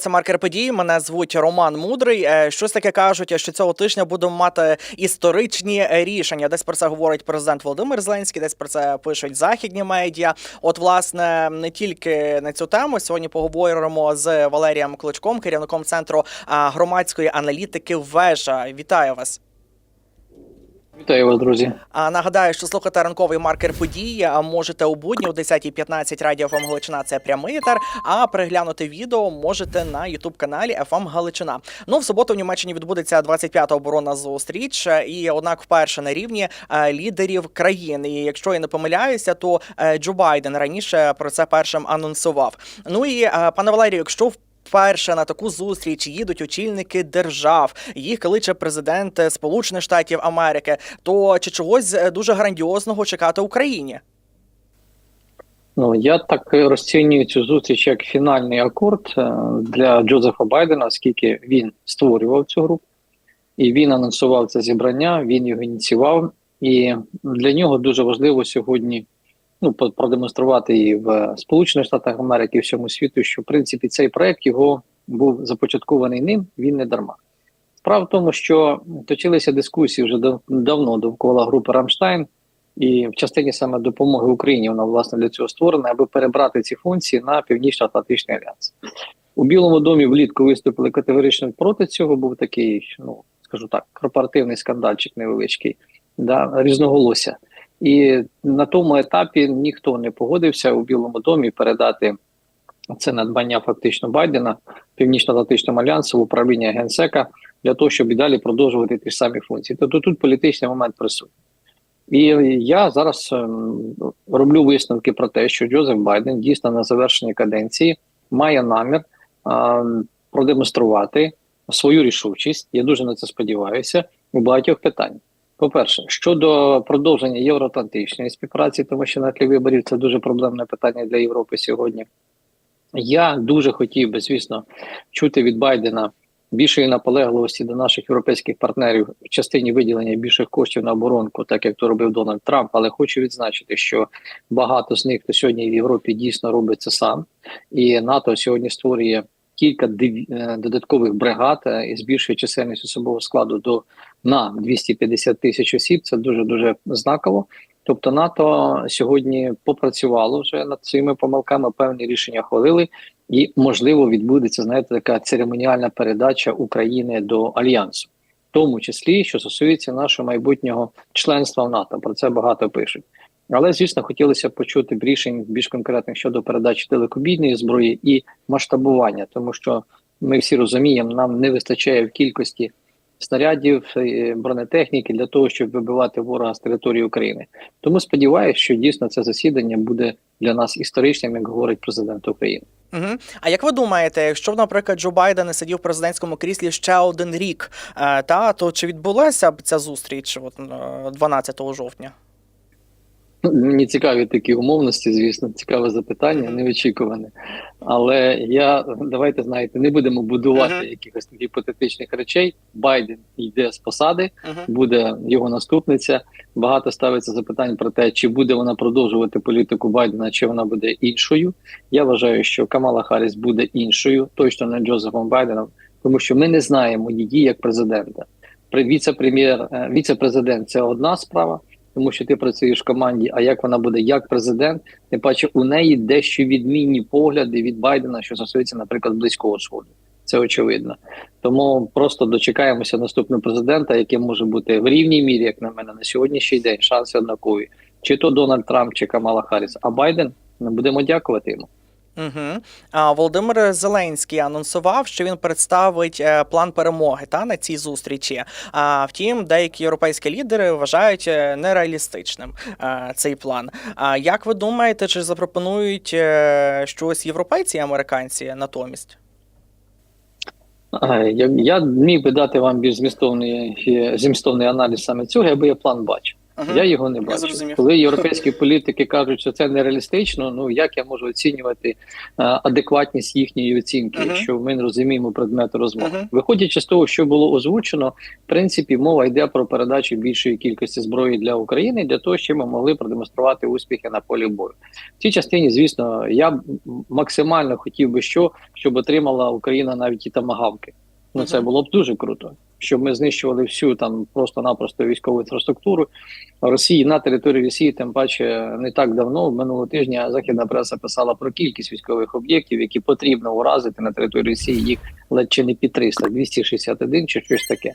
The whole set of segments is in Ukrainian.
Це маркер подій. Мене звуть Роман Мудрий. Е, Щось таке кажуть, що цього тижня будемо мати історичні рішення. Десь про це говорить президент Володимир Зеленський, десь про це пишуть західні медіа. От, власне, не тільки на цю тему. Сьогодні поговоримо з Валерієм Кличком, керівником центру громадської аналітики. Вежа. Вітаю вас. Вітаю вас, друзі. А нагадаю, що слухати ранковий маркер події а можете у будні о 10.15 радіо ФМ Галичина. Це прямий етер. А переглянути відео можете на Ютуб каналі ФМ Галичина. Ну в суботу в Німеччині відбудеться 25-та оборонна зустріч, і однак вперше на рівні е, лідерів країн. І якщо я не помиляюся, то е, Джо Байден раніше про це першим анонсував. Ну і е, пане Валерію, якщо в Вперше на таку зустріч їдуть очільники держав, їх кличе президент Сполучених Штатів Америки. То чи чогось е, дуже грандіозного чекати Україні? Ну я так розцінюю цю зустріч як фінальний акорд е, для Джозефа Байдена, оскільки він створював цю групу, і він анонсував це зібрання, він його ініціював. І для нього дуже важливо сьогодні ну, продемонструвати і в Сполучених Штатах Америки, і всьому світу, що в принципі цей проект його був започаткований ним, він не дарма. Справа в тому, що точилися дискусії вже дав- давно довкола групи Рамштайн, і в частині саме допомоги Україні вона власне для цього створена, аби перебрати ці функції на Північно-Атлантичний альянс. У Білому домі влітку виступили категорично проти цього. Був такий, ну скажу так, корпоративний скандальчик невеличкий, да, різноголосся. І на тому етапі ніхто не погодився у Білому домі передати це надбання фактично Байдена Північно-Атлантичному альянсу в управління генсека для того, щоб і далі продовжувати ті ж самі функції. Тобто тут політичний момент присутній. І я зараз ем, роблю висновки про те, що Джозеф Байден дійсно на завершенні каденції має намір ем, продемонструвати свою рішучість. Я дуже на це сподіваюся у багатьох питаннях. По-перше, щодо продовження євроатлантичної співпраці, тому що на тлі виборів це дуже проблемне питання для Європи сьогодні. Я дуже хотів би, звісно, чути від Байдена більшої наполегливості до наших європейських партнерів в частині виділення більших коштів на оборонку, так як то робив Дональд Трамп. Але хочу відзначити, що багато з них, хто сьогодні в Європі дійсно робить це сам, і НАТО сьогодні створює кілька е, додаткових бригад е, і збільшує чисельність особового складу до на 250 тисяч осіб. Це дуже дуже знаково. Тобто НАТО сьогодні попрацювало вже над своїми помилками, певні рішення хвалили, і можливо відбудеться знаєте така церемоніальна передача України до альянсу, в тому числі що стосується нашого майбутнього членства в НАТО. Про це багато пишуть. Але звісно, хотілося б почути б рішень більш конкретних щодо передачі телекобійної зброї і масштабування, тому що ми всі розуміємо, нам не вистачає в кількості снарядів е, бронетехніки для того, щоб вибивати ворога з території України. Тому сподіваюся, що дійсно це засідання буде для нас історичним, як говорить президент України. Угу. А як ви думаєте, якщо б, наприклад, Джо Байден не сидів в президентському кріслі ще один рік, е, та то чи відбулася б ця зустріч от, е, 12 жовтня? Мені цікаві такі умовності, звісно, цікаве запитання, неочікуване. Але я давайте знаєте, не будемо будувати Мгм. якихось гіпотетичних речей. Байден йде з посади, Угу. буде його наступниця. Багато ставиться запитань про те, чи буде вона продовжувати політику Байдена, чи вона буде іншою. Я вважаю, що Камала Харріс буде іншою, точно не Джозефом Байденом, тому що ми не знаємо її як президента. Віце-прем'єр, е, віце-президент це одна справа, тому що ти працюєш в команді. А як вона буде як президент, тим паче у неї дещо відмінні погляди від Байдена, що стосується, наприклад, близького сходу. Це очевидно. Тому просто дочекаємося наступного президента, який може бути в рівній мірі, як на мене, на сьогоднішній день шанси однакові. Чи то Дональд Трамп, чи Камала Харріс. А Байден ми будемо дякувати йому. Угу. Володимир Зеленський анонсував, що він представить е, план перемоги та на цій зустрічі. А втім, деякі європейські лідери вважають е, нереалістичним е, цей план. А як ви думаєте, чи запропонують щось європейці і американці натомість? Я, я міг би дати вам більш змістовний, аналіз саме цього, аби я план бачив. Мгм. Я його не бачу. зрозумів. Коли європейські політики кажуть, що це нереалістично, ну як я можу оцінювати е, адекватність їхньої оцінки, Мгм. якщо ми не розуміємо предмету розмови? Мгм. Виходячи з того, що було озвучено, в принципі, мова йде про передачу більшої кількості зброї для України для того, щоб ми могли продемонструвати успіхи на полі бою. В цій частині, звісно, я максимально хотів би, що щоб отримала Україна навіть і тамагавки. Ну це було б дуже круто, щоб ми знищували всю там просто-напросто військову інфраструктуру Росії на території Росії. Тим паче не так давно, минулого тижня західна преса писала про кількість військових об'єктів, які потрібно уразити на території Росії. Їх ледь чи не під 300, 261 чи щось таке.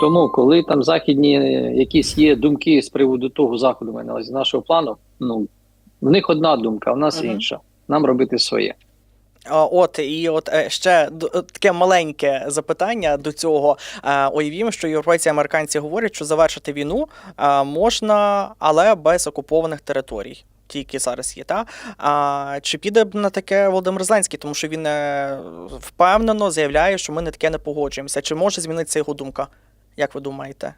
Тому, коли там західні е, якісь є думки з приводу того заходу, на нашого плану, ну в них одна думка, а в нас інша. Нам робити своє. От і от е, ще е, таке маленьке запитання до цього. Е, Уявімо, що європейці і американці говорять, що завершити війну можна, але без окупованих територій. Ті, які зараз є, та а чи піде б на таке Володимир Зеленський, тому що він впевнено заявляє, що ми на таке не погоджуємося. Чи може змінитися його думка? Як ви думаєте?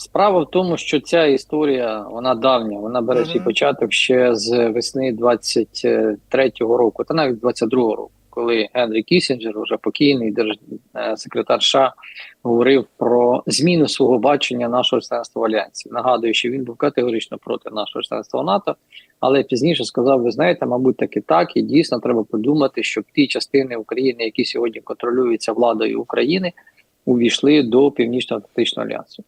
Справа в тому, що ця історія вона давня, вона бере свій Мгм. початок ще з весни 23-го року, та навіть 22-го року, коли Генрі Кісінджер, вже покійний держсекретар США, говорив про зміну свого бачення нашого членства в альянсі. Нагадую, що він був категорично проти нашого членства в НАТО, але пізніше сказав: ви знаєте, мабуть, таки так, і дійсно треба подумати, щоб ті частини України, які сьогодні контролюються владою України, увійшли до Північно-Атлантичного альянсу.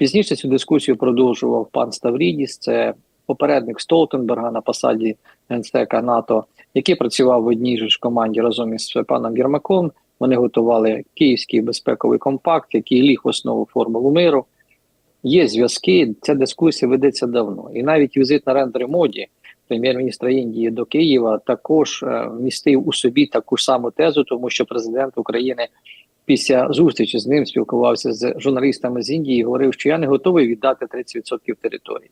Пізніше цю дискусію продовжував пан Ставрідіс, це попередник Столтенберга на посаді генсека НАТО, який працював в одній ж команді разом із паном Єрмаком. Вони готували Київський безпековий компакт, який ліг в основу формулу миру. Є зв'язки, ця дискусія ведеться давно. І навіть візит на рендери моді прем'єр-міністра Індії до Києва також е, містив у собі таку саму тезу, тому що президент України після зустрічі з ним спілкувався з журналістами з Індії і говорив, що я не готовий віддати 30% території.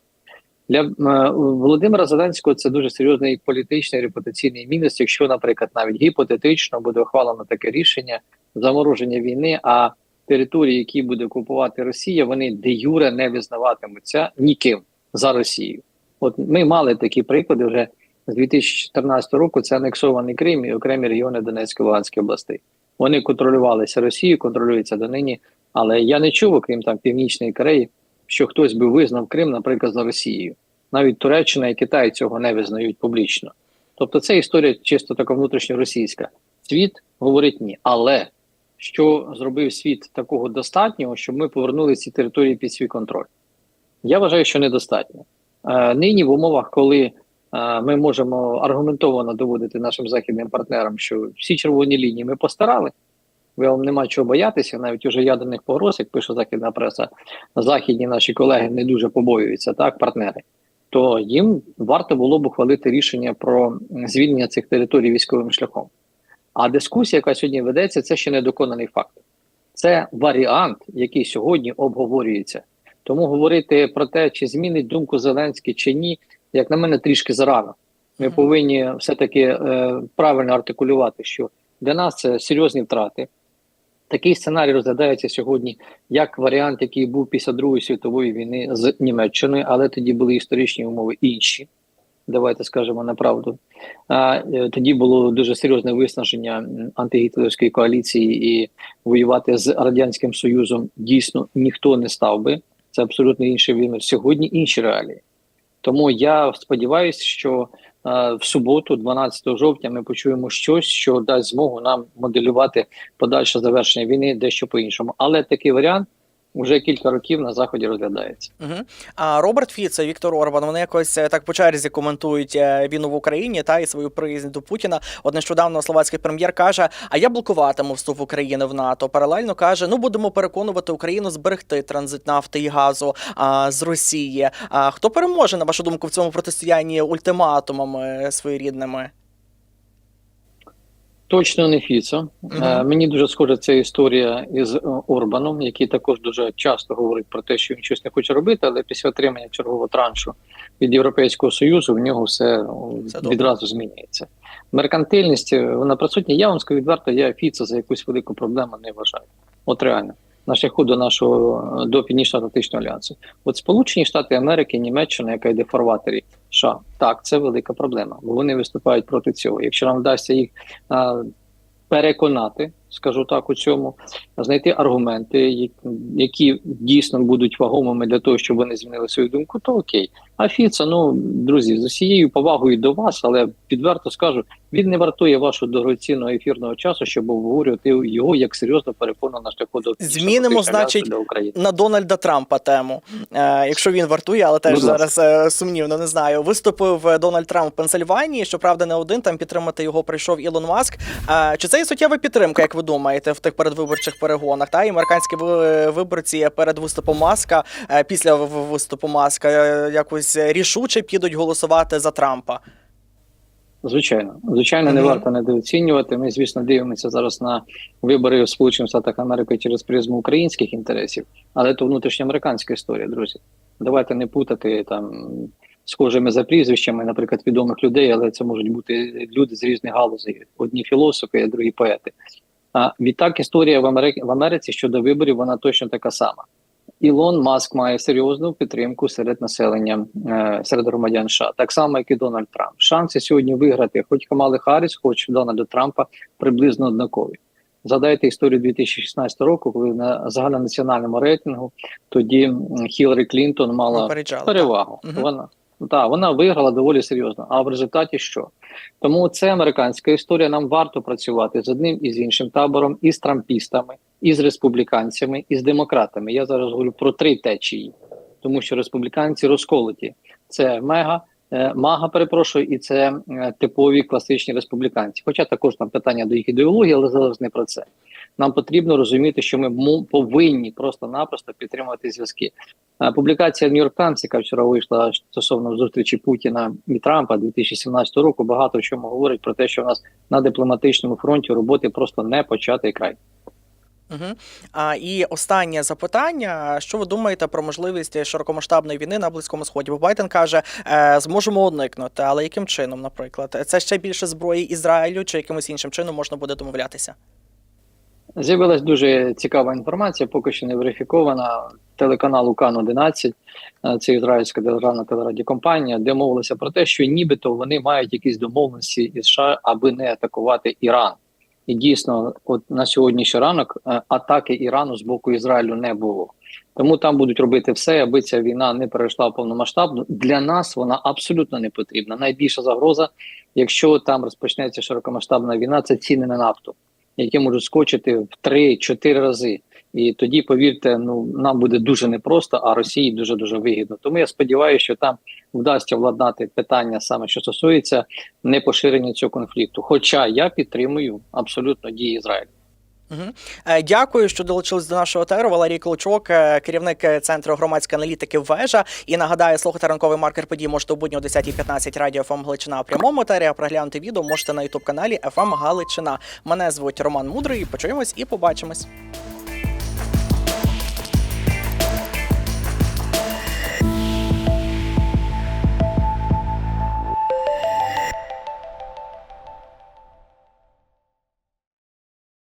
Для е, Володимира Зеленського це дуже серйозний політичний репутаційний мінус, якщо, наприклад, навіть гіпотетично буде ухвалено таке рішення замороження війни, а території, які буде окупувати Росія, вони де юре не визнаватимуться ніким за Росію. От ми мали такі приклади вже з 2014 року. Це анексований Крим і окремі регіони Донецької Луганської областей. Вони контролювалися Росією, контролюються донині. Але я не чув, окрім там Північної Кореї, що хтось би визнав Крим, наприклад, за Росією. Навіть Туреччина і Китай цього не визнають публічно. Тобто, це історія чисто така внутрішньоросійська. Світ говорить ні. Але що зробив світ такого достатнього, щоб ми повернули ці території під свій контроль? Я вважаю, що недостатньо. Е, нині в умовах, коли ми можемо аргументовано доводити нашим західним партнерам, що всі червоні лінії ми постарали, вам нема чого боятися, навіть уже ядерних погроз, як пише західна преса, західні наші колеги не дуже побоюються, так, партнери. То їм варто було б ухвалити рішення про звільнення цих територій військовим шляхом. А дискусія, яка сьогодні ведеться, це ще недоконаний факт. Це варіант, який сьогодні обговорюється. Тому говорити про те, чи змінить думку Зеленський чи ні, як на мене, трішки зарано. Ми повинні все-таки е, правильно артикулювати, що для нас це серйозні втрати. Такий сценарій розглядається сьогодні як варіант, який був після Другої світової війни з Німеччиною, але тоді були історичні умови інші. Давайте скажемо на правду. А, е, тоді було дуже серйозне виснаження антигітлерівської коаліції, і воювати з радянським союзом дійсно ніхто не став би. Це абсолютно інший вимір. Сьогодні інші реалії. Тому я сподіваюся, що е, в суботу, 12 жовтня, ми почуємо щось, що дасть змогу нам моделювати подальше завершення війни дещо по-іншому. Але такий варіант вже кілька років на заході розглядається. Угу. А Роберт Фіце, Віктор Орбан, вони якось е, так по черзі коментують е, війну в Україні та і свою приязнь до Путіна. От нещодавно словацький прем'єр каже: А я блокуватиму вступ України в НАТО. Паралельно каже: Ну будемо переконувати Україну зберегти транзит нафти і газу а, з Росії. А хто переможе на вашу думку в цьому протистоянні ультиматумами своєрідними? Точно не Фіцо. Мгм. Е, мені дуже схожа ця історія із е, Орбаном, який також дуже часто говорить про те, що він щось не хоче робити, але після отримання чергового траншу від Європейського Союзу в нього все, о, Все добре. відразу змінюється. Меркантильність е, вона присутня. Я вам скажу відверто, я Фіца за якусь велику проблему не вважаю. От реально. на шляху до нашого до Північно-Атлантичного альянсу. От Сполучені Штати Америки, Німеччина, яка йде в фарватері США, так це велика проблема, бо вони виступають проти цього. Якщо нам вдасться їх а, переконати, скажу так, у цьому, знайти аргументи, які- дійсно будуть вагомими для того, щоб вони змінили свою думку, то окей. А Фіца, ну друзі, з усією повагою до вас, але відверто скажу, він не вартує вашого дорогоцінного ефірного часу, щоб обговорювати його як серйозно переконано на шляху до Змінимо, значить, на Дональда Трампа тему, е, якщо він вартує, але теж зараз е, сумнівно не знаю. Виступив е, Дональд Трамп в Пенсильванії. Щоправда, не один там підтримати його прийшов Ілон Маск. Е, Чи це є суттєва підтримка, як ви думаєте, в тих передвиборчих перегонах? Та і американські ви- виборці перед виступом Маска, е, після виступу Маска, е, якось рішуче підуть голосувати за Трампа. Звичайно, звичайно, не варто недооцінювати. Ми, звісно, дивимося зараз на вибори в Сполучених Штатах Америки через призму українських інтересів, але то внутрішньоамериканська історія, друзі. Давайте не путати там схожими за прізвищами, наприклад, відомих людей, але це можуть бути люди з різних галузей. Одні філософи, а другі поети. А відтак історія в Америці в Америці щодо виборів вона точно така сама. Ілон Маск має серйозну підтримку серед населення, е, серед громадян США, так само, як і Дональд Трамп. Шанси сьогодні виграти, хоч Камали Харріс, хоч Дональда Трампа, приблизно однакові. Згадайте історію 2016 року, коли на загальнонаціональному рейтингу тоді Хіларі Клінтон мала перевагу. Мгм. Вона та вона виграла доволі серйозно. А в результаті що? Тому це американська історія. Нам варто працювати з одним і з іншим табором, і з трампістами, і з республіканцями, і з демократами. Я зараз говорю про три течії, тому що республіканці розколоті. Це мега. Е, Мага, перепрошую, і це е, типові класичні республіканці. Хоча також там питання до їх ідеології, але зараз не про це. Нам потрібно розуміти, що ми повинні просто-напросто підтримувати зв'язки. Е, Публікація Нью-Йорк Таймс, яка вчора вийшла стосовно зустрічі Путіна і Трампа 2017 року, багато в чому говорить про те, що в нас на дипломатичному фронті роботи просто не початий край. Угу. А і останнє запитання: що ви думаєте про можливість широкомасштабної війни на близькому сході? Бо Байден каже, е, зможемо уникнути, але яким чином, наприклад, це ще більше зброї Ізраїлю чи якимось іншим чином можна буде домовлятися? З'явилась дуже цікава інформація, поки що не верифікована. Телеканал УКАН 11 е, це ізраїльська державна телерадіокомпанія, де мовилося про те, що нібито вони мають якісь домовленості із США, аби не атакувати Іран. І дійсно, от на сьогоднішній ранок е, атаки Ірану з боку Ізраїлю не було. Тому там будуть робити все, аби ця війна не перейшла в повномасштабну. Для нас вона абсолютно не потрібна. Найбільша загроза, якщо там розпочнеться широкомасштабна війна, це ціни на нафту які можуть скочити в 3-4 рази. І тоді, повірте, ну нам буде дуже непросто, а Росії дуже дуже вигідно. Тому я сподіваюся, що там вдасться владнати питання саме що стосується непоширення цього конфлікту. Хоча я підтримую абсолютно дії Ізраїлю. Угу. Дякую, що долучились до нашого етеру. Валерій Клочок, е, керівник центру громадської аналітики Вежа. І нагадаю, слухати ранковий маркер подій можете у будні о 10.15 радіо ФМ Галичина у прямому етері, а проглянути відео можете на ютуб каналі ФМ Галичина. Мене звуть Роман Мудрий. Почуємось і побачимось.